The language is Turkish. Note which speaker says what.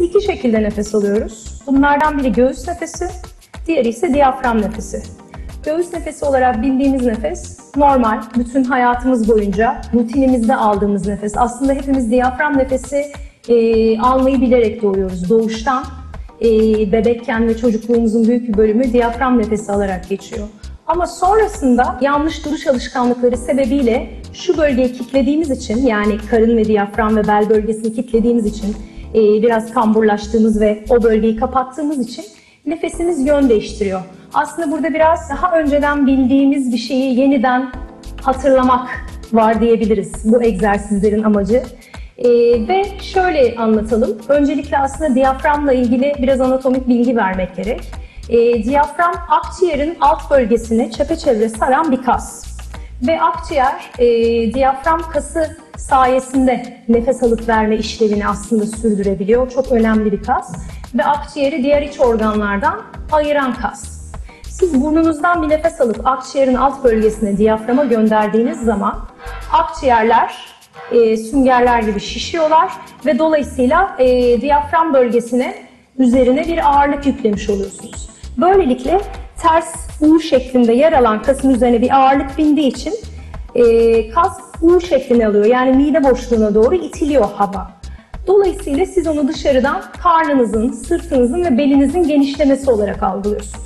Speaker 1: Biz iki şekilde nefes alıyoruz. Bunlardan biri göğüs nefesi, diğeri ise diyafram nefesi. Göğüs nefesi olarak bildiğimiz nefes normal, bütün hayatımız boyunca rutinimizde aldığımız nefes. Aslında hepimiz diyafram nefesi e, almayı bilerek doğuyoruz. Doğuştan e, bebekken ve çocukluğumuzun büyük bir bölümü diyafram nefesi alarak geçiyor. Ama sonrasında yanlış duruş alışkanlıkları sebebiyle şu bölgeyi kilitlediğimiz için yani karın ve diyafram ve bel bölgesini kilitlediğimiz için e, biraz kamburlaştığımız ve o bölgeyi kapattığımız için nefesimiz yön değiştiriyor. Aslında burada biraz daha önceden bildiğimiz bir şeyi yeniden hatırlamak var diyebiliriz bu egzersizlerin amacı. Ee, ve şöyle anlatalım. Öncelikle aslında diyaframla ilgili biraz anatomik bilgi vermek gerek. Ee, diyafram akciğerin alt bölgesini çepeçevre saran bir kas. Ve akciğer e, diyafram kası sayesinde nefes alıp verme işlevini aslında sürdürebiliyor. Çok önemli bir kas. Ve akciğeri diğer iç organlardan ayıran kas. Siz burnunuzdan bir nefes alıp akciğerin alt bölgesine diyaframa gönderdiğiniz zaman akciğerler e, süngerler gibi şişiyorlar ve dolayısıyla e, diyafram bölgesine üzerine bir ağırlık yüklemiş oluyorsunuz. Böylelikle ters U şeklinde yer alan kasın üzerine bir ağırlık bindiği için e, kas U şeklini alıyor. Yani mide boşluğuna doğru itiliyor hava. Dolayısıyla siz onu dışarıdan karnınızın, sırtınızın ve belinizin genişlemesi olarak algılıyorsunuz.